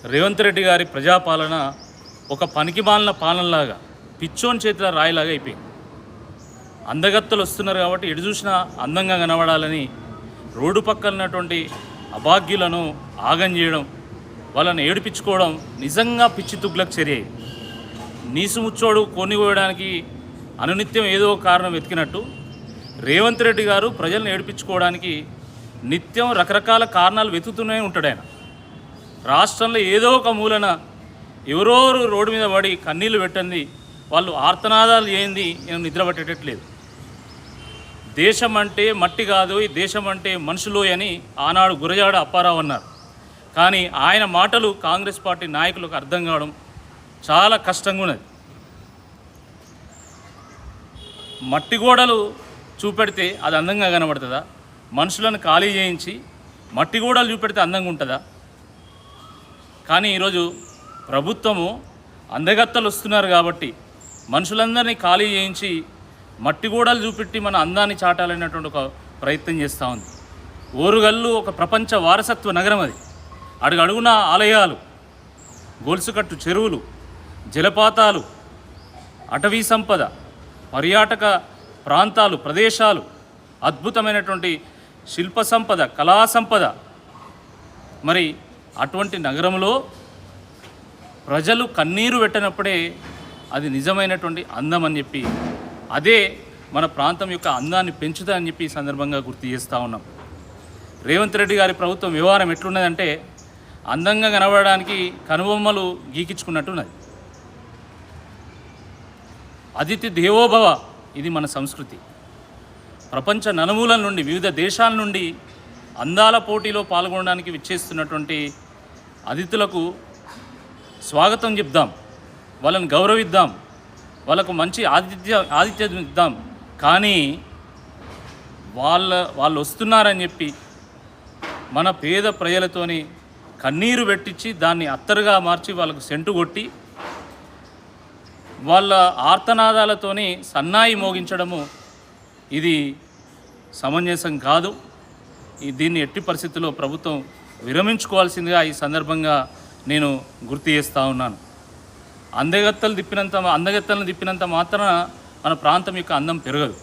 రేవంత్ రెడ్డి గారి ప్రజాపాలన ఒక పనికిమాలిన పాలనలాగా పిచ్చోని చేతిలో రాయిలాగా అయిపోయింది. అందగత్తలు వస్తున్నారు కాబట్టి ఎటు చూసినా అందంగా కనబడాలని రోడ్డు పక్కనటువంటి అభాగ్యులను ఆగం చేయడం వాళ్ళని ఏడిపించుకోవడం నిజంగా పిచ్చి తుగ్లకు చర్య నీసు ముచ్చోడు కొనిపోయడానికి అనునిత్యం ఏదో ఒక కారణం వెతికినట్టు రేవంత్ రెడ్డి గారు ప్రజలను ఏడిపించుకోవడానికి నిత్యం రకరకాల కారణాలు వెతుకుతూనే ఉంటాడు ఆయన. రాష్ట్రంలో ఏదో ఒక మూలన ఎవరో రోడ్డు మీద పడి కన్నీళ్ళు పెట్టండి వాళ్ళు ఆర్తనాదాలు చేయండి నేను నిద్ర పట్టేటట్లేదు. దేశం అంటే మట్టి కాదు ఈ దేశం అంటే మనుషులు అని ఆనాడు గురజాడ అప్పారావు అన్నారు. కానీ ఆయన మాటలు కాంగ్రెస్ పార్టీ నాయకులకు అర్థం కావడం చాలా కష్టంగా ఉన్నది. మట్టి గోడలు చూపెడితే అది అందంగా కనబడుతుందా? మనుషులను ఖాళీ చేయించి మట్టి గోడలు చూపెడితే అందంగా ఉంటుందా? కానీ ఈరోజు ప్రభుత్వము అందగత్తలు వస్తున్నారు కాబట్టి మనుషులందరినీ ఖాళీ చేయించి మట్టి గోడలు చూపెట్టి మన అందాన్ని చాటాలనేటువంటి ఒక ప్రయత్నం చేస్తూ ఉంది. ఓరుగల్లు ఒక ప్రపంచ వారసత్వ నగరం అది. అడుగడుగున ఆలయాలు గొలుసుకట్టు చెరువులు జలపాతాలు అటవీ సంపద పర్యాటక ప్రాంతాలు ప్రదేశాలు అద్భుతమైనటువంటి శిల్ప సంపద కళా సంపద. మరి అటువంటి నగరంలో ప్రజలు కన్నీరు పెట్టినప్పుడే అది నిజమైనటువంటి అందం అని చెప్పి అదే మన ప్రాంతం యొక్క అందాన్ని పెంచుతుందని చెప్పి ఈ సందర్భంగా గుర్తు చేస్తూ ఉన్నాం. రేవంత్ రెడ్డి గారి ప్రభుత్వం వ్యవహారం ఎట్లున్నదంటే అందంగా కనబడడానికి కనుబొమ్మలు గీకించుకున్నట్టున్నది అతిథి దేవోభవ ఇది మన సంస్కృతి. ప్రపంచ నలుమూలల నుండి వివిధ దేశాల నుండి అందాల పోటీలో పాల్గొనడానికి విచ్చేస్తున్నటువంటి అతిథులకు స్వాగతం చెప్దాం. వాళ్ళని గౌరవిద్దాం. వాళ్ళకు మంచి ఆతిథ్య ఆతిథ్యం ఇద్దాం. కానీ వాళ్ళ వాళ్ళు వస్తున్నారని చెప్పి మన పేద ప్రజలతోని కన్నీరు పెట్టించి దాన్ని అత్తరుగా మార్చి వాళ్ళకు సెంటు కొట్టి వాళ్ళ ఆర్తనాదాలతోని సన్నాయి మోగించడము ఇది సమంజసం కాదు. దీన్ని ఎట్టి పరిస్థితుల్లో ప్రభుత్వం విరమించుకోవాల్సిందిగా ఈ సందర్భంగా నేను గుర్తు చేస్తూ ఉన్నాను. అందగత్తలు తిప్పినంత అందగత్తలను తిప్పినంత మాత్రాన మన ప్రాంతం యొక్క అందం పెరగదు.